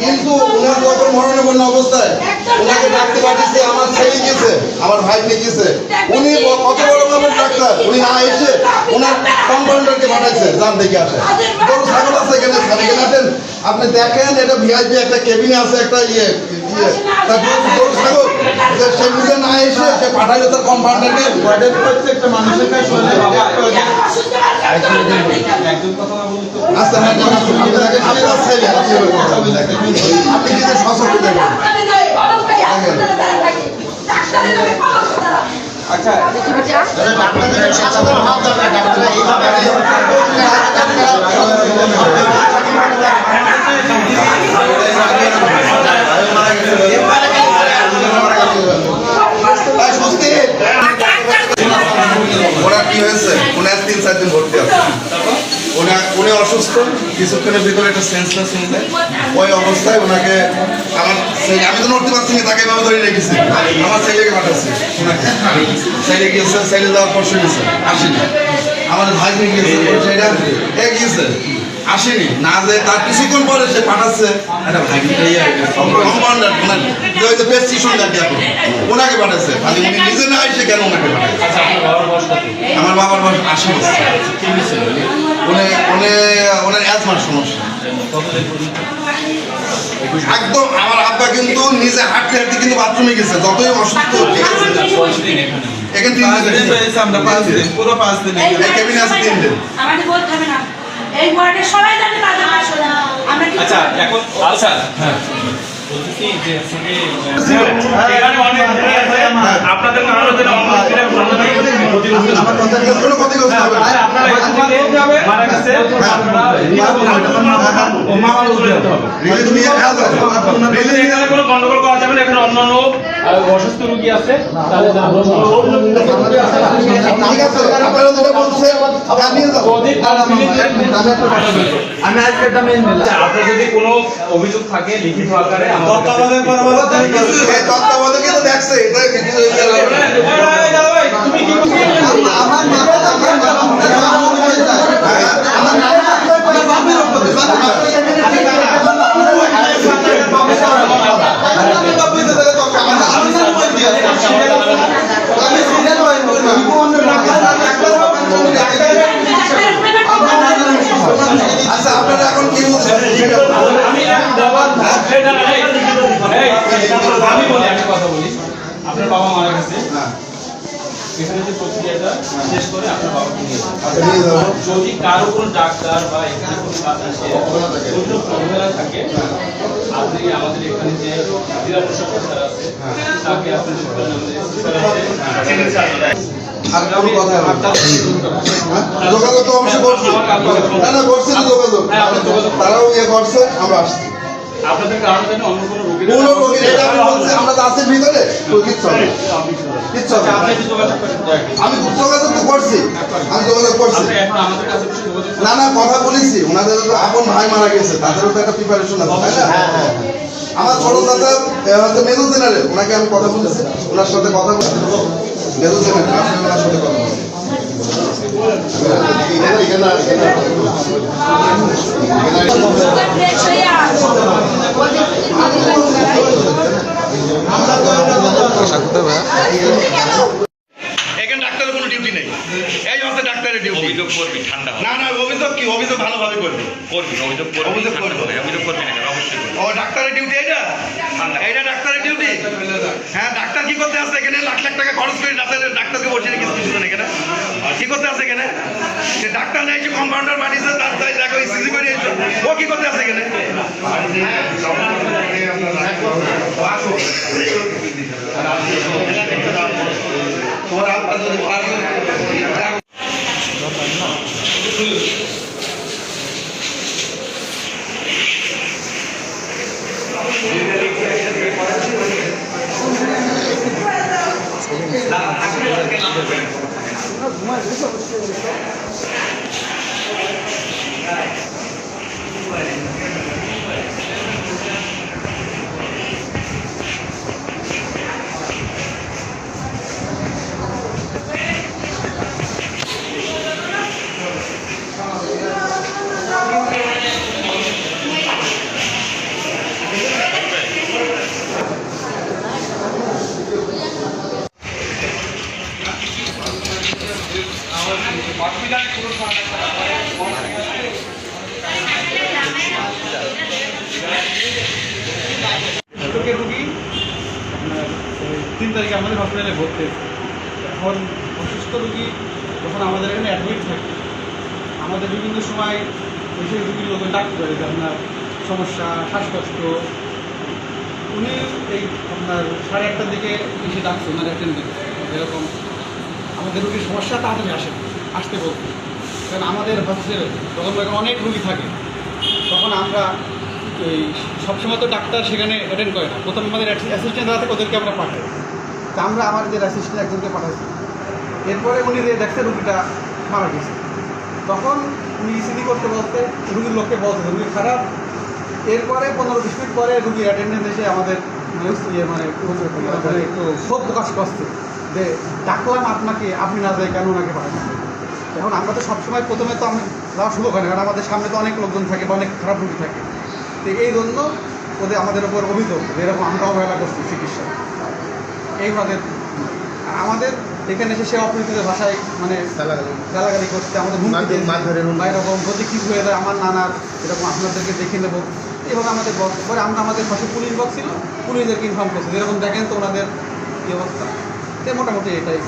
কিন্তু ওনার যখন মরণাপন্ন অবস্থায়। ওনাকে ডাকতে পাঠিয়েছে আমার ছেলে গেছে আমার ভাইকে গেছে। উনি কত বড় মাপের ডাক্তার? উনি না এসে ওনার কম্পাউন্ডারকে পাঠাইছে যান দেখে আসে। গরু ছাগল আছে এখানে এখানে আসেন। আপনি দেখেন এটা ভিআইপি একটা কেবিনে আছে একটা ইয়ে ইয়ে গরু ছাগল। সে নিজে না এসে সে পাঠাইলে তার কম্পাউন্ডারকে। প্রত্যেকটা মানুষের কাছে আচ্ছা হ্যাঁ স্বস্তি। ওনার কি হয়েছে ওনার তিন চার দিন ভর্তি আছে ওনার উনি অসুস্থ কিছুক্ষণের ভিতরে একটা সেন্সলেস হয়ে যায়। ওই অবস্থায় ওনাকে আমার ছেলে আমি তো নড়তে পারছি না তাকে এভাবে ধরে রেখেছি। আমার ছেলেকে পাঠাচ্ছি ছেলে গিয়েছে ছেলে যাওয়ার পর গেছে আসেনি। আমার ভাই গিয়েছে সেটা এ গিয়েছে? আসেনি। না যে তার কিছুক্ষণ পরে সে পাঠাচ্ছে। একটা যে প্রেসক্রিপশন যাকে ওনাকে পাঠাচ্ছে। খালি উনি নিজে না এসে কেন ওনাকে পাঠাচ্ছে? আমার বাবার বয়স আশি বছর। অ্যাজমার সমস্যা। একদম আমার আব্বা কিন্তু নিজে হাঁটতে হাঁটতে কিন্তু বাথরুমে গেছে যতই অসুস্থ এখানে তিন দিন আমরা পাঁচ দিন পুরো পাঁচ দিন এই কেবিনে আছে তিন দিন। আমাদের বলতে হবে না। এই ওয়ার্ডে সবাই জানে তাদের আসলে আমরা কি আচ্ছা এখন আচ্ছা হ্যাঁ। আপনাদের কারণে গন্ডগোল করা যাবে না এখানে অন্যান্য অসুস্থ রোগী আছে আপনারা মেন যদি কোনো অভিযোগ থাকে লিখিত আকারে তত্ত্বাবধায়ক তত্ত্বাবধায়কে দেখছে এটা কিছু তুমি কি করছিস? আমার মাথা আমার আমার আমার বাপের উপরে আমি সিনিয়র হই আমি কোন ডাক্তার ডাক্তার আচ্ছা আপনারা এখন কি বলছেন সেটা বলুন। আমি এখন জবাব সেটা এই, এই, আমি বলি একটা কথা বলি আপনার বাবা মারা গেছে হ্যাঁ, এখানে যে প্রক্রিয়াটা শেষ করে আপনার বাবাকে নিয়ে। যদি কারও কোনো ডাক্তার বা এখানে কোনো কাজ আসে প্রবলেম থাকে। আপনি আমাদের এখানে যে জেলা প্রশাসক স্যার আছে তাকে আপনি যোগাযোগ। হ্যাঁ? যোগাযোগ তো অবশ্যই করছি। না না করছি যোগাযোগ। আমরা যোগাযোগ করছি। তারাও ইয়ে করছে আমরা আসছি। আপনাদেরকে আরও যেন অন্য কোনো রোগীর কোনো রোগীর এটা আমি বলছি আমরা তো আছি ভিতরে তো কিচ্ছু হবে কিচ্ছু হবে আপনি যোগাযোগ করেন আমি যোগাযোগ করছি আমি যোগাযোগ করছি। না না কথা বলেছি ওনাদের তো আপন ভাই মারা গেছে তাদেরও তো একটা প্রিপারেশন আছে তাই না আমার ছোট এ, হচ্ছে মেজর জেনারেল ওনাকে আমি কথা বলেছি ওনার সাথে কথা বলছি মেজর জেনারেল আপনি ওনার সাথে কথা বলুন এখানে এখানে এখানে ফ্রেশ হয়ে আসো এখানে ডাক্তারের কোনো ডিউটি নেই এই হচ্ছে ডাক্তারের ডিউটি অভিযোগ করবি ঠান্ডা হবে। না না অভিযোগ ভালোভাবে করবে। করবি অভিযোগ করবি অভিযোগ করব। অভিযোগ করবি না অবশ্যই করবি। ও ডাক্তারের ডিউটি এটা এইটা ডাক্তারের ডিউটি হ্যাঁ ডাক্তার কি করতে আসছে এখানে? লাখ লাখ টাকা খরচ করে ডাক্তারের ডাক্তারকে বসে রেখে কিছু না এখানে? কি করতে আসছে এখানে? সে ডাক্তার নেই যে কম্পাউন্ডার পাঠিয়েছে তার তাই দেখো সিসি করে ও কি করতে আসছে এখানে? তোমার আর- ঘুমায় তারিখে আমাদের হসপিটালে ভর্তি। এখন অসুস্থ রুগী যখন আমাদের এখানে অ্যাডমিট থাকে, আমাদের বিভিন্ন সময় এসে রুগীর লোকের ডাকতে পারে যে আপনার সমস্যা, শ্বাসকষ্ট। উনি এই আপনার সাড়ে আটটার দিকে এসে ডাকছে, ওনার অ্যাটেন্ডেন্ট যেরকম আমাদের রুগীর সমস্যা তাড়াতাড়ি আসে, আসতে বলতে কারণ আমাদের হসপিটালে তখন অনেক রুগী থাকে, তখন আমরা এই সবসময় তো ডাক্তার সেখানে অ্যাটেন্ড করে না। প্রথম আমাদের অ্যাসিস্ট্যান্ট আছে, ওদেরকে আমরা পাঠাই। তা আমরা আমার যে অ্যাসিস্ট্যান্ট একজনকে পাঠাইছি। এরপরে উনি যে দেখছে রুগীটা মারা গেছে। তখন উনি ইসিডি করতে বলতে রুগীর লোককে বলছে রুগী খারাপ। এরপরে পনেরো বিশ মিনিট পরে রুগীর অ্যাটেন্ডেন্স এসে আমাদের মানে ইয়ে মানে মানে একটু ক্ষোভ প্রকাশ করছে যে ডাকলাম আপনাকে আপনি না যায় কেন ওনাকে পাঠাচ্ছেন? এখন আমরা তো সবসময় প্রথমে তো আমি যাওয়া সুযোগ হয় না কারণ আমাদের সামনে তো অনেক লোকজন থাকে বা অনেক খারাপ রুগী থাকে। তো এই জন্য ওদের আমাদের ওপর অভিযোগ এরকম আমরা অবহেলা করছি চিকিৎসা এইভাবে হ্রদের আমাদের এখানে এসে সে অপরিচিত ভাষায় মানে গালাগালি। করছে আমাদের হুমকি। বা এরকম প্রতি কী হয়ে যায় আমার নানার এরকম আপনাদেরকে দেখে নেব। এইভাবে আমাদের বক্স পরে আমরা আমাদের পাশে পুলিশ বক্স ছিল পুলিশদেরকে ইনফর্ম করছি। যেরকম দেখেন তো ওনাদের কি অবস্থা। তে মোটামুটি এটাই।